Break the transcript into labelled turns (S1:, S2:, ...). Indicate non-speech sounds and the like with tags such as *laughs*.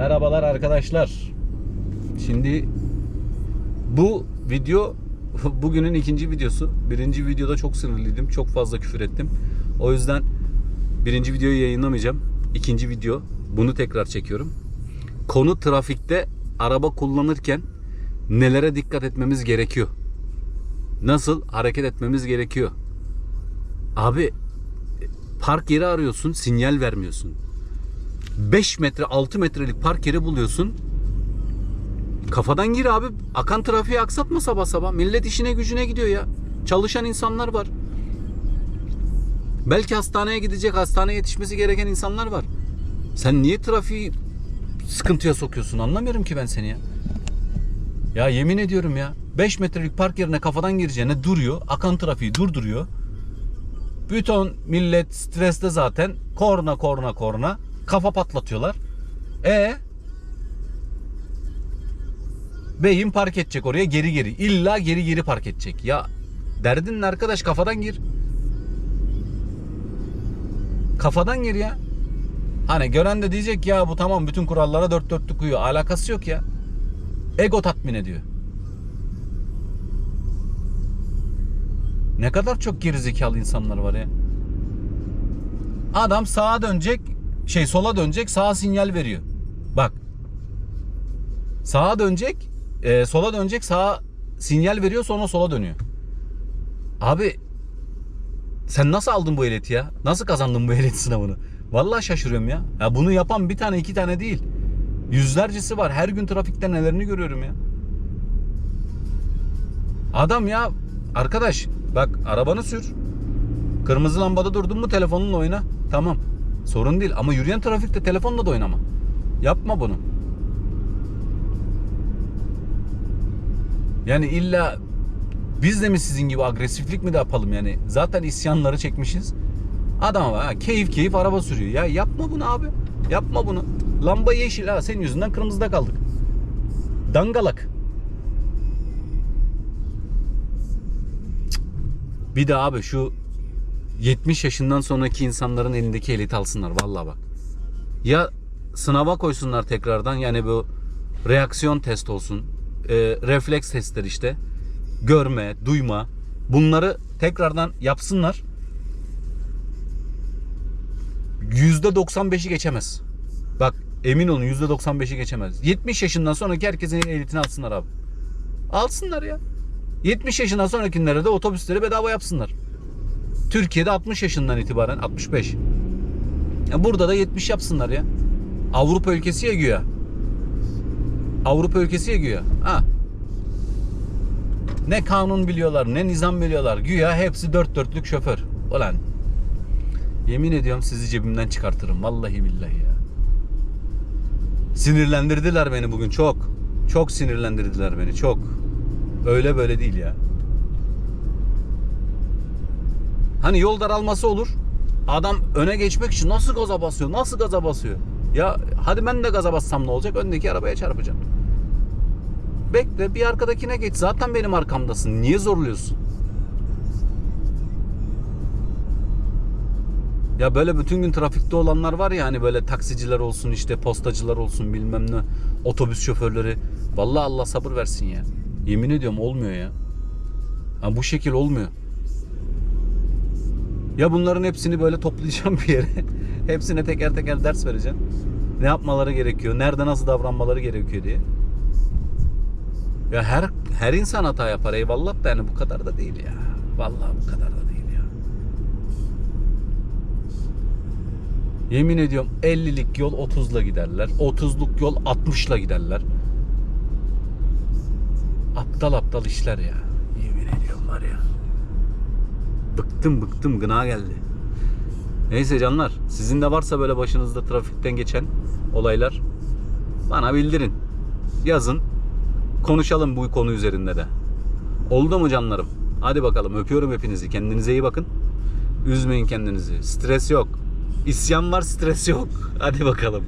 S1: Merhabalar arkadaşlar. Şimdi bu video *laughs* bugünün ikinci videosu. Birinci videoda çok sinirliydim. Çok fazla küfür ettim. O yüzden birinci videoyu yayınlamayacağım. İkinci video. Bunu tekrar çekiyorum. Konu trafikte araba kullanırken nelere dikkat etmemiz gerekiyor? Nasıl hareket etmemiz gerekiyor? Abi park yeri arıyorsun, sinyal vermiyorsun. 5 metre 6 metrelik park yeri buluyorsun. Kafadan gir abi. Akan trafiği aksatma sabah sabah. Millet işine gücüne gidiyor ya. Çalışan insanlar var. Belki hastaneye gidecek, hastaneye yetişmesi gereken insanlar var. Sen niye trafiği sıkıntıya sokuyorsun? Anlamıyorum ki ben seni ya. Ya yemin ediyorum ya. 5 metrelik park yerine kafadan gireceğine duruyor. Akan trafiği durduruyor. Bütün millet streste zaten. Korna korna korna. Kafa patlatıyorlar. E Beyin park edecek oraya geri geri. İlla geri geri park edecek. Ya derdin arkadaş kafadan gir. Kafadan gir ya. Hani gören de diyecek ya bu tamam bütün kurallara dört dörtlük uyuyor. Alakası yok ya. Ego tatmin ediyor. Ne kadar çok gerizekalı insanlar var ya. Adam sağa dönecek, şey sola dönecek, sağa sinyal veriyor. Bak. Sağa dönecek, e, sola dönecek, sağa sinyal veriyor, sonra sola dönüyor. Abi sen nasıl aldın bu ehliyeti ya? Nasıl kazandın bu ehliyet sınavını? Vallahi şaşırıyorum ya. Ya bunu yapan bir tane iki tane değil. Yüzlercesi var. Her gün trafikte nelerini görüyorum ya. Adam ya arkadaş bak arabanı sür. Kırmızı lambada durdun mu telefonunla oyna. Tamam. Sorun değil ama yürüyen trafikte telefonla da oynama. Yapma bunu. Yani illa biz de mi sizin gibi agresiflik mi de yapalım yani? Zaten isyanları çekmişiz. Adam ha, keyif keyif araba sürüyor. Ya yapma bunu abi. Yapma bunu. Lamba yeşil ha senin yüzünden kırmızıda kaldık. Dangalak. Bir de abi şu 70 yaşından sonraki insanların elindeki ehliyet alsınlar vallahi bak. Ya sınava koysunlar tekrardan yani bu reaksiyon test olsun. e, refleks testler işte. Görme, duyma. Bunları tekrardan yapsınlar. %95'i geçemez. Bak emin olun %95'i geçemez. 70 yaşından sonraki herkesin ehliyetini alsınlar abi. Alsınlar ya. 70 yaşından sonrakilere de otobüsleri bedava yapsınlar. Türkiye'de 60 yaşından itibaren 65. Ya burada da 70 yapsınlar ya. Avrupa ülkesi ya güya. Avrupa ülkesi ya güya. Ha. Ne kanun biliyorlar, ne nizam biliyorlar. Güya hepsi dört dörtlük şoför. Ulan. Yemin ediyorum sizi cebimden çıkartırım. Vallahi billahi ya. Sinirlendirdiler beni bugün çok. Çok sinirlendirdiler beni çok. Öyle böyle değil ya. Hani yol daralması olur. Adam öne geçmek için nasıl gaza basıyor? Nasıl gaza basıyor? Ya hadi ben de gaza bassam ne olacak? Öndeki arabaya çarpacağım. Bekle bir arkadakine geç. Zaten benim arkamdasın. Niye zorluyorsun? Ya böyle bütün gün trafikte olanlar var ya hani böyle taksiciler olsun işte postacılar olsun bilmem ne otobüs şoförleri. Vallahi Allah sabır versin ya. Yemin ediyorum olmuyor ya. Ha, bu şekil olmuyor. Ya bunların hepsini böyle toplayacağım bir yere. *laughs* Hepsine teker teker ders vereceğim. Ne yapmaları gerekiyor, nerede nasıl davranmaları gerekiyor diye. Ya her her insan hata yapar eyvallah da yani bu kadar da değil ya. Vallahi bu kadar da değil ya. Yemin ediyorum 50'lik yol 30'la giderler. 30'luk yol 60'la giderler. Aptal aptal işler ya. Yemin ediyorum var ya. Bıktım bıktım gına geldi. Neyse canlar sizin de varsa böyle başınızda trafikten geçen olaylar bana bildirin. Yazın. Konuşalım bu konu üzerinde de. Oldu mu canlarım? Hadi bakalım öpüyorum hepinizi. Kendinize iyi bakın. Üzmeyin kendinizi. Stres yok. İsyan var stres yok. Hadi bakalım.